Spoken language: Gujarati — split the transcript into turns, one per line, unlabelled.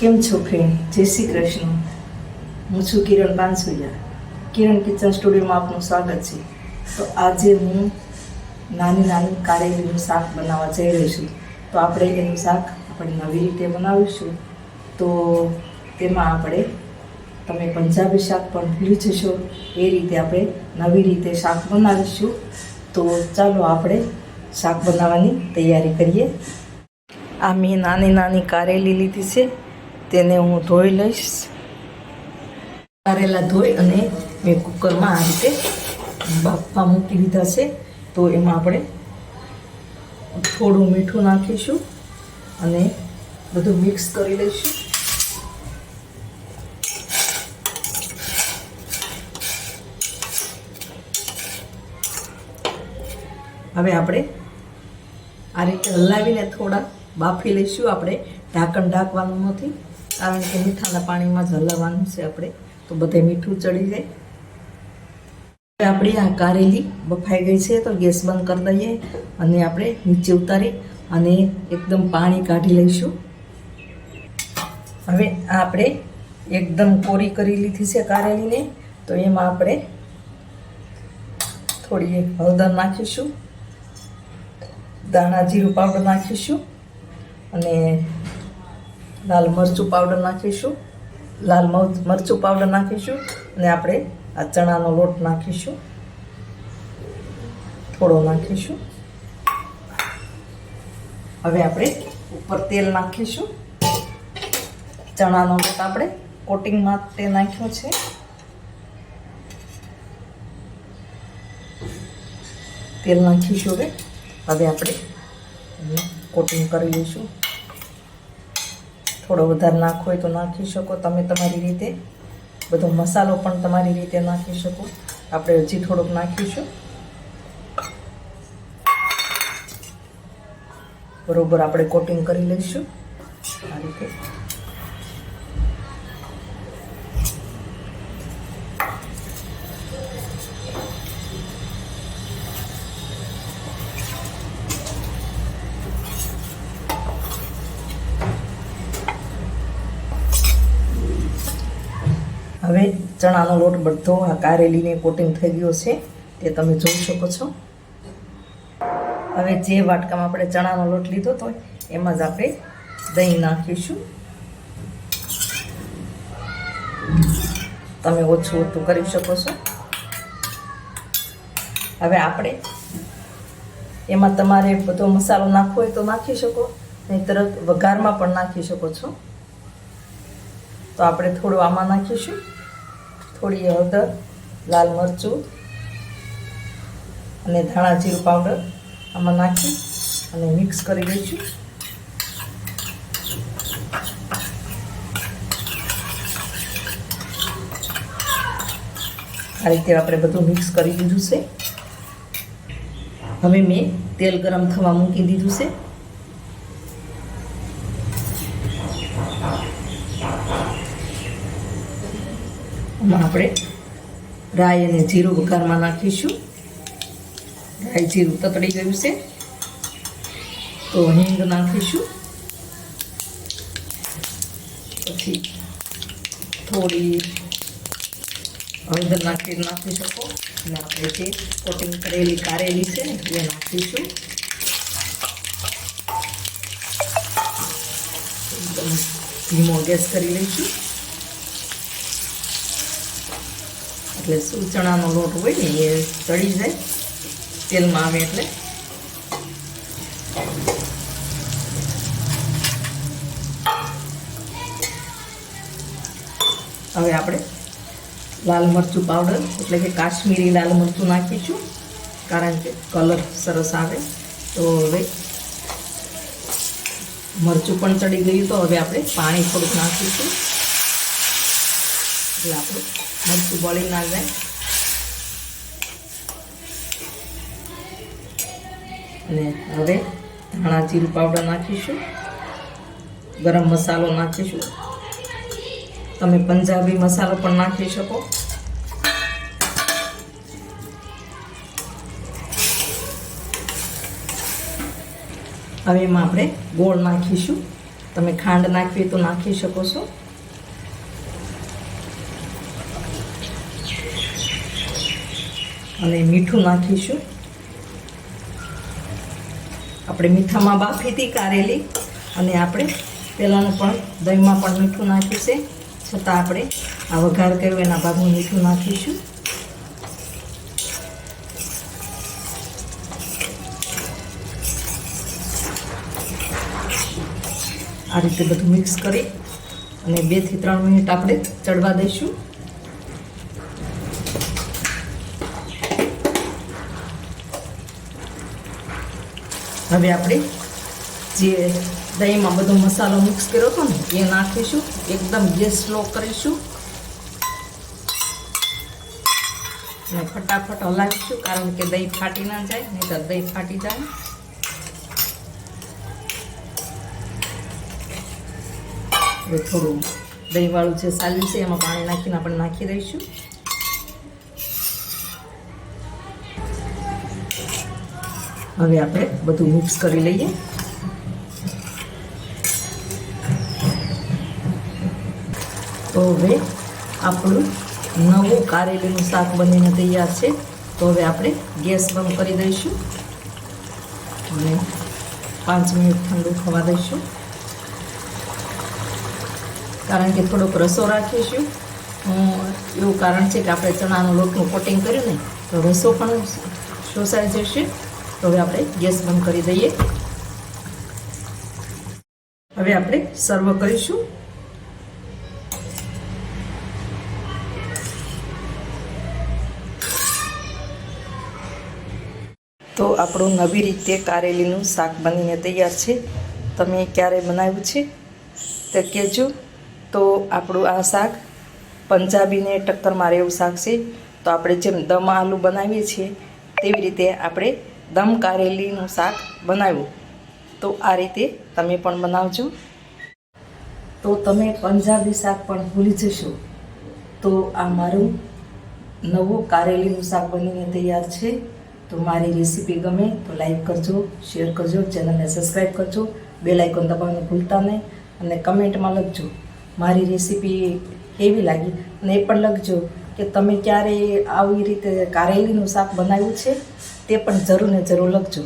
કેમ છો ફ્રેન્ડ? જય શ્રી કૃષ્ણ. હું છું કિરણ બાંસુયા કિરણ કિચન સ્ટુડિયોમાં આપનું સ્વાગત છે. તો આજે હું નાની નાની કારેલીનું શાક બનાવવા જઈ રહી છું. તો આપણે એનું શાક આપણે નવી રીતે બનાવીશું. તો તેમાં આપણે તમે પંજાબી શાક પણ ભૂલી જશો. એ રીતે આપણે નવી રીતે શાક બનાવીશું. તો ચાલો આપણે શાક બનાવવાની તૈયારી કરીએ. આ મેં નાની નાની કારેલી લીધી છે. તેને હું ધોઈ લઈશ. કારેલા ધોઈ અને મેં કુકરમાં આ રીતે બાફવા મૂકી દીધા છે. તો એમાં આપણે થોડું મીઠું નાખીશું અને બધું મિક્સ કરી લઈશું. હવે આપણે આ રીતે હલાવીને થોડા બાફી લઈશું. આપણે ઢાંકણ ઢાંકવાનું નથી. કારણ કે મીઠાના પાણીમાં જ છે આપણે. તો બધે મીઠું ચડી જાય. હવે આપણી આ કારેલી બફાઈ ગઈ છે, તો ગેસ બંધ કરી દઈએ અને આપણે નીચે ઉતારી અને એકદમ પાણી કાઢી લઈશું. હવે આપણે એકદમ કોરી કરી લીધી છે કારેલીને, તો એમાં આપણે થોડી હળદર નાખીશું દાણા જીરું પાવડર નાખીશું અને લાલ મરચું પાવડર નાખીશું. લાલ મર- મરચું પાવડર નાખીશું અને આપણે આ ચણાનો લોટ નાખીશું. થોડો નાખીશું. હવે આપણે ઉપર તેલ નાખીશું. ચણાનો લોટ આપણે કોટિંગ માટે નાખ્યો છે. તેલ નાખીશું હવે. હવે આપણે કોટિંગ કરી લઈશું. થોડો વધારે નાખવો હોય તો નાખી શકો. તમે તમારી રીતે બધો મસાલો પણ તમારી રીતે નાખી શકો. આપણે હજી થોડોક નાખીશું. બરોબર, આપણે કોટિંગ કરી લઈશું. આ રીતે. હવે ચણાનો લોટ બધો આ કારેલીને કોટિંગ થઈ ગયો છે, તે તમે જોઈ શકો છો. હવે જે વાટકામાં આપણે ચણાનો લોટ લીધો હતો એમાં જ આપણે દહીં નાખીશું. તમે ઓછું ઓછું કરી શકો છો. હવે આપણે એમાં તમારે બધો મસાલો નાખવો હોય તો નાખી શકો, નહીં તરત વઘારમાં પણ નાખી શકો છો. તો આપણે થોડું આમાં નાખીશું. થોડી હળદર, લાલ મરચું અને ધાણા જીરું પાવડર આમાં નાખી અને મિક્સ કરી દઈશું. આ રીતે આપણે બધું મિક્સ કરી દીધું છે. હવે મેં તેલ ગરમ થવા મૂકી દીધું છે. આમાં આપણે રાઈ અને જીરું વઘારમાં નાખીશું. રાઈ જીરું તતડી ગયું છે. તો હિંગ નાખીશું. પછી થોડી હળદર નાખી નાખી શકો. અને આપણે જે કોટિંગ કરેલી કારેલી છે ને, એ નાખીશું. એકદમ ધીમો ગેસ કરી લઈશું. એટલે શું ચણાનો લોટ હોય ને એ ચડી જાય તેલમાં આવે એટલે. હવે આપણે લાલ મરચું પાવડર એટલે કે કાશ્મીરી લાલ મરચું નાખીશું, કારણ કે કલર સરસ આવે. તો હવે મરચું પણ ચડી ગયું તો હવે આપણે પાણી થોડુંક નાખીશું. એટલે આપણું મરચું બળી ના જાય. અને હવે ધાણા જીરું પાવડર નાખીશું. ગરમ મસાલો નાખીશું. તમે પંજાબી મસાલો પણ નાખી શકો. હવે એમાં આપણે ગોળ નાખીશું. તમે ખાંડ નાખવી તો નાખી શકો છો. અને મીઠું નાખીશું. આપણે મીઠામાં બાફી હતી કારેલી અને આપણે પહેલાંનું પણ દહીંમાં પણ મીઠું નાખ્યું છે. છતાં આપણે આ વઘાર કર્યો, એના ભાગનું મીઠું નાખીશું. આ રીતે બધું મિક્સ કરી અને બેથી ત્રણ મિનિટ આપણે ચડવા દઈશું. હવે આપણે જે દહીંમાં બધો મસાલો મિક્સ કર્યો હતો ને, એ નાખીશું. એકદમ ગેસ સ્લો કરીશું. અને ફટાફટ હલાવીશું, કારણ કે દહીં ફાટી ના જાય નહીં તો દહીં ફાટી જાય. હવે થોડું દહીંવાળું જે સાલ્યું છે, એમાં પાણી નાખીને આપણે નાખી દઈશું. હવે આપણે બધું મિક્સ કરી લઈએ. તો હવે આપણું નવું કારેલીનું શાક બનીને તૈયાર છે. તો હવે આપણે ગેસ બંધ કરી દઈશું. અને પાંચ મિનિટ ઠંડુ થવા દઈશું. કારણ કે થોડોક રસો રાખીશું. એવું કારણ છે કે આપણે ચણાનું લોટનું કોટિંગ કર્યું ને, તો રસો પણ શોષાઈ જશે. તો હવે આપણે ગેસ બંધ કરી દઈએ. હવે આપણે સર્વ કરીશું. તો આપણું નવી રીતે કારેલીનું શાક બનીને તૈયાર છે. તમે ક્યારે બનાવ્યું છે તે કહેજો. તો આપણું આ શાક પંજાબીને ટક્કર મારે એવું શાક છે. તો આપણે જેમ દમ આલુ બનાવીએ છીએ, તેવી રીતે આપણે દમ કારેલીનું શાક બનાવ્યું. તો આ રીતે તમે પણ બનાવજો. તો તમે પંજાબી શાક પણ ભૂલી જશો. તો આ મારું નવું કારેલીનું શાક બનીને તૈયાર છે. તો મારી રેસીપી ગમે તો લાઈક કરજો, શેર કરજો, ચેનલને સબસ્ક્રાઈબ કરજો, બે લાઇકોન દબાવવાનું ભૂલતા નહીં અને કમેન્ટમાં લખજો. મારી રેસીપી કેવી લાગી અને એ પણ લખજો કે તમે ક્યારે આવી રીતે કારેલીનું શાક બનાવ્યું છે? તે પણ જરૂર ને જરૂર લખજો.